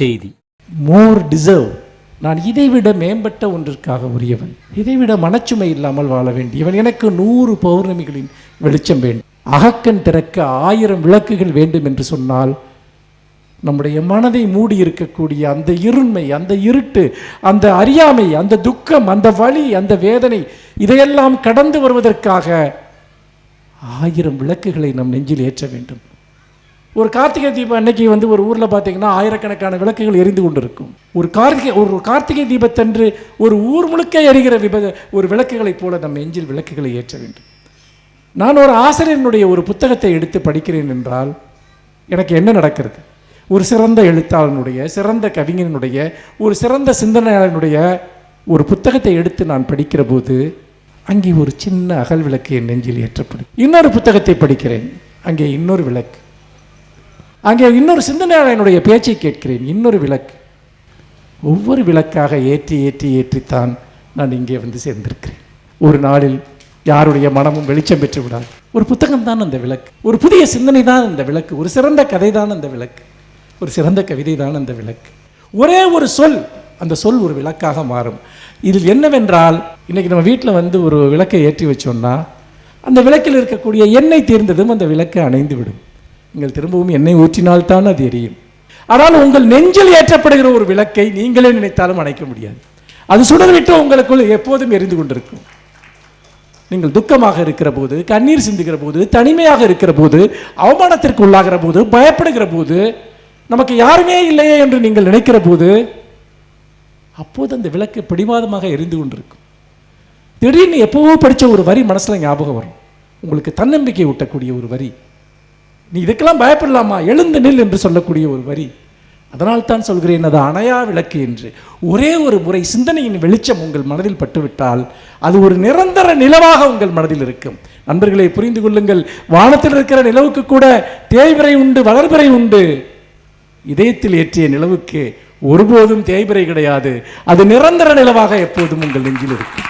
செய்தி. மோர் டிசர்வ் நான் இதைவிட மேம்பட்ட ஒன்றிற்காக உரியவன். இதைவிட மனச்சுமை இல்லாமல் வாழ வேண்டியவன் எனக்கு நூறு பௌர்ணமிகளின் வெளிச்சம் வேண்டும். அகக்கன் திறக்க ஆயிரம் விளக்குகள் வேண்டும் என்று சொன்னால் நம்முடைய மனதை மூடி இருக்கக்கூடிய அந்த இருண்மை அந்த இருட்டு அந்த அறியாமை அந்த துக்கம் அந்த வலி அந்த வேதனை இதையெல்லாம் கடந்து வருவதற்காக ஆயிரம் விளக்குகளை நம் நெஞ்சில் ஏற்ற வேண்டும். ஒரு கார்த்திகை தீபம் அன்னைக்கு வந்து ஒரு ஊரில் பார்த்தீங்கன்னா ஆயிரக்கணக்கான விளக்குகள் எரிந்து கொண்டிருக்கும். ஒரு கார்த்திகை ஒரு கார்த்திகை தீபத்தன்று ஒரு ஊர் முழுக்க எரிகிற விப ஒரு விளக்குகளைப் போல நம் எஞ்சில் விளக்குகளை ஏற்ற வேண்டும். நான் ஒரு ஆசிரியனுடைய ஒரு புத்தகத்தை எடுத்து படிக்கிறேன் என்றால் எனக்கு என்ன நடக்கிறது? ஒரு சிறந்த எழுத்தாளனுடைய சிறந்த கவிஞனுடைய ஒரு சிறந்த சிந்தனையாளனுடைய ஒரு புத்தகத்தை எடுத்து நான் படிக்கிற போது அங்கே ஒரு சின்ன அகல் விளக்கு என் நெஞ்சில் ஏற்றப்படும். இன்னொரு புத்தகத்தை படிக்கிறேன். அங்கே இன்னொரு விளக்கு. அங்கே இன்னொரு சிந்தனையாளனுடைய பேச்சை கேட்கிறேன் இன்னொரு விளக்கு. ஒவ்வொரு விளக்காக ஏற்றி ஏற்றி ஏற்றித்தான் நான் இங்கே வந்து சேர்ந்திருக்கிறேன். ஒரு நாளில் யாருடைய மனமும் வெளிச்சம் பெற்று விடாது. ஒரு புத்தகம் தான் அந்த விளக்கு. ஒரு புதிய சிந்தனை தான் அந்த விளக்கு. ஒரு சிறந்த கதை தான் அந்த விளக்கு. ஒரு சிறந்த கவிதை தான் அந்த விளக்கு. ஒரே ஒரு சொல் அந்த சொல் ஒரு விளக்காக மாறும். இதில் என்னவென்றால் இன்னைக்கு நம்ம வீட்டில் வந்து ஒரு விளக்கை ஏற்றி வச்சோம்னா அந்த விளக்கில் இருக்கக்கூடிய எண்ணெய் தீர்ந்ததும் அந்த விளக்கு அணைந்து விடும். நீங்கள் திரும்பவும் எண்ணெய் ஊற்றினால்தான் அது எரியும். ஆனால் உங்கள் நெஞ்சில் ஏற்றப்படுகிற ஒரு விளக்கை நீங்களே நினைத்தாலும் அணைக்க முடியாது. அது சுடர்விட்டு உங்களுக்குள் எப்போதும் எரிந்து கொண்டிருக்கும். நீங்கள் துக்கமாக இருக்கிற போது கண்ணீர் சிந்துகிற போது தனிமையாக இருக்கிற போது அவமானத்திற்கு உள்ளாகிற போது பயப்படுகிற போது நமக்கு யாருமே இல்லையே என்று நீங்கள் நினைக்கிற போது அப்போது அந்த விளக்கு பிடிவாதமாக எரிந்து கொண்டிருக்கும். திடீர்னு எப்போவோ படித்த ஒரு வரி மனசில் ஞாபகம் வரும். உங்களுக்கு தன்னம்பிக்கை ஊட்டக்கூடிய ஒரு வரி. நீ இதுக்கெல்லாம் பயப்படலாமா? எழுந்து நில் என்று சொல்லக்கூடிய ஒரு வரி. அதனால் தான் சொல்கிறேன் அது அணையா விளக்கு என்று. ஒரே ஒரு முறை சிந்தனையின் வெளிச்சம் உங்கள் மனதில் பட்டுவிட்டால் அது ஒரு நிரந்தர நிலவாக உங்கள் மனதில் இருக்கும். நண்பர்களை புரிந்து கொள்ளுங்கள். வானத்தில் இருக்கிற நிலவுக்கு கூட தேய்பிறை உண்டு வளர்பிறை உண்டு. இதயத்தில் ஏற்றிய நிலவுக்கு ஒருபோதும் தேய்பிறை கிடையாது. அது நிரந்தர நிலவாக எப்போதும் உங்கள் நெஞ்சில் இருக்கும்.